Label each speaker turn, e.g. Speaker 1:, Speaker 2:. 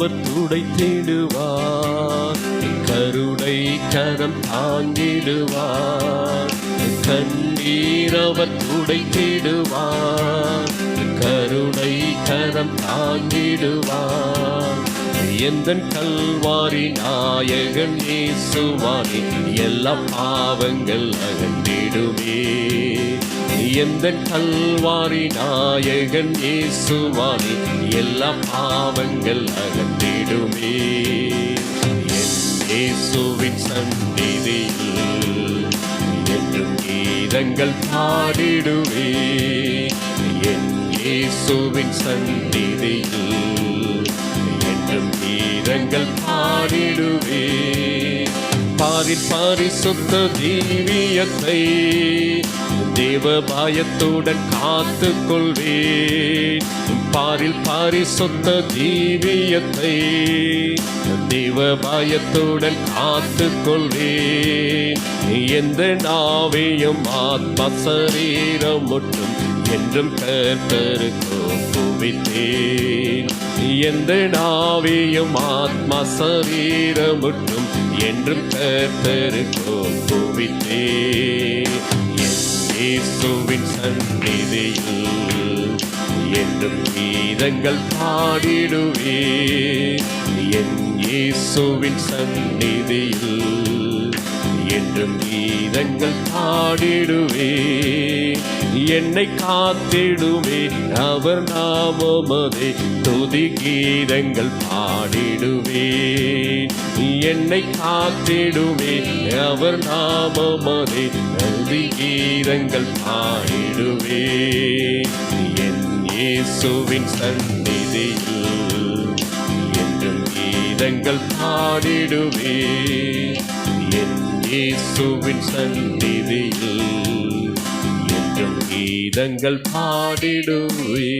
Speaker 1: அவர் துடை தேடுவார். கருணை கரம் தாங்கிடுவார். கண்ணீர் அவர் துடை தேடுவார். கருணை கரம் தாங்கிடுவார். எந்த கல்வாரி நாயகன் இயேசுவானே எல்லா பாவங்கள் அகன்றிடுமே. எந்த கல்வாரி நாயகன் இயேசுவானே எல்லா பாவங்கள் அகன்றிடுமே. என் இயேசுவின் சந்நிதியில் என்றும் கீதங்கள் பாடிடுவே என் இயேசுவின் சந்நிதியில் என்றும் கீதங்கள் பாடிடுவே பாதி பாரி சுத்த தீவியத்தை தேவ பயத்துடன் காத்து கொள்வேன் பாரில் பாரிசுத்த தீவியத்தை தேவ பயத்துடன் காத்து கொள்வேன் எந்த நாவையும் ஆத்மா சரீரம் மட்டும் என்றும் கர்த்தருக்கு குவித்தேன் எந்த நாவையும் ஆத்மா சரீரம் மட்டும் என்றும் கர்த்தருக்கு குவித்தேன் இயேசுவின் சந்நிதியில் என்றும் கீதங்கள் பாடிடுவே. என் இயேசுவின் சந்நிதியில் என்றும் கீதங்கள் பாடிடுவே. என்னை காத்திடுமே அவர் நாமமதே துதி கீதங்கள் பாடிடுவே. என்னை காத்திடுவே அவர் நாமமதே. துதி கீதங்கள் பாடிடுவே என் இயேசுவின் சந்நிதியில் என்றும் கீதங்கள் பாடிடுவே என் இயேசுவின் சந்நிதியில் என்றும் கீதங்கள் பாடிடுவே